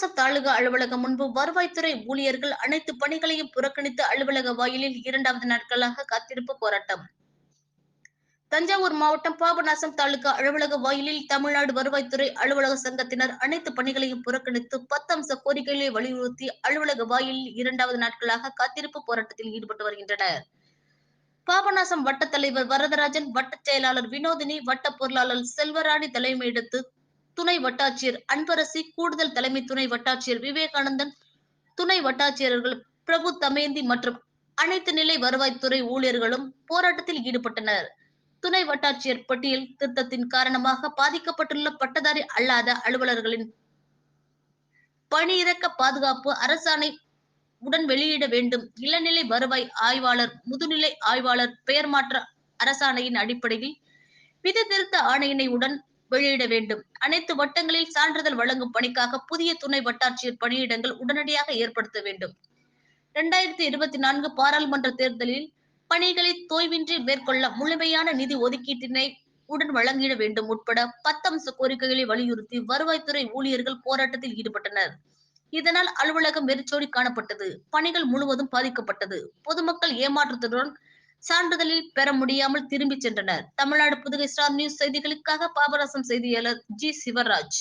பாபநாசம் தாலுகா அலுவலகம் முன்பு வருவாய்த்துறை ஊழியர்கள் அனைத்து பணிகளையும் புறக்கணித்து அலுவலக வாயிலில் இரண்டாவது நாட்களாக காத்திருப்பு போராட்டம். தஞ்சாவூர் மாவட்டம் பாபநாசம் தாலுகா அலுவலக வாயிலில் தமிழ்நாடு வருவாய்த்துறை அலுவலக சங்கத்தினர் அனைத்து பணிகளையும் புறக்கணித்து பத்து அம்ச கோரிக்கைகளை வலியுறுத்தி அலுவலக வாயிலில் இரண்டாவது நாட்களாக காத்திருப்பு போராட்டத்தில் ஈடுபட்டு வருகின்றனர். பாபநாசம் வட்ட தலைவர் வரதராஜன் வட்ட செயலாளர் வினோதினி வட்ட பொருளாளர் செல்வராணி தலைமையெடுத்து துணை வட்டாட்சியர் அன்பரசி கூடுதல் தலைமை துணை வட்டாட்சியர் விவேகானந்தன் துணை வட்டாட்சியர்கள் பிரபு தமேந்தி மற்றும் அனைத்து நிலை வருவாய்த்துறை ஊழியர்களும் போராட்டத்தில் ஈடுபட்டனர். துணை வட்டாட்சியர் பட்டியல் திருத்தத்தின் காரணமாக பாதிக்கப்பட்டுள்ள பட்டதாரி அல்லாத அலுவலர்களின் பணியிறக்க பாதுகாப்பு அரசாணை உடன் வெளியிட வேண்டும். இளநிலை வருவாய் ஆய்வாளர் முதுநிலை ஆய்வாளர் பெயர் மாற்ற அரசாணையின் அடிப்படையில் விதி திருத்த ஆணையினை உடன் வெளியிட வேண்டும். அனைத்து வட்டங்களில் சான்றிதழ் வழங்கும் பணிக்காக புதிய துணை வட்டாட்சியர் பணியிடங்கள் உடனடியாக ஏற்படுத்த வேண்டும். இரண்டாயிரத்தி இருபத்தி நான்கு பாராளுமன்ற தேர்தலில் பணிகளை தோய்வின்றி மேற்கொள்ள முழுமையான நிதி ஒதுக்கீட்டினை உடன் வழங்கிட வேண்டும் உட்பட பத்தம்ச கோரிக்கைகளை வலியுறுத்தி வருவாய்த்துறை ஊழியர்கள் போராட்டத்தில் ஈடுபட்டனர். இதனால் அலுவலகம் வெறிச்சோடி காணப்பட்டது. பணிகள் முழுவதும் பாதிக்கப்பட்டது. பொதுமக்கள் ஏமாற்றத்துடன் சான்றிதழில் பெற முடியாமல் திரும்பிச் சென்றனர். தமிழ்நாடு புதுகை ஸ்டார் நியூஸ் செய்திகளுக்காக பாபநாசம் செய்தியாளர் ஜி சிவராஜ்.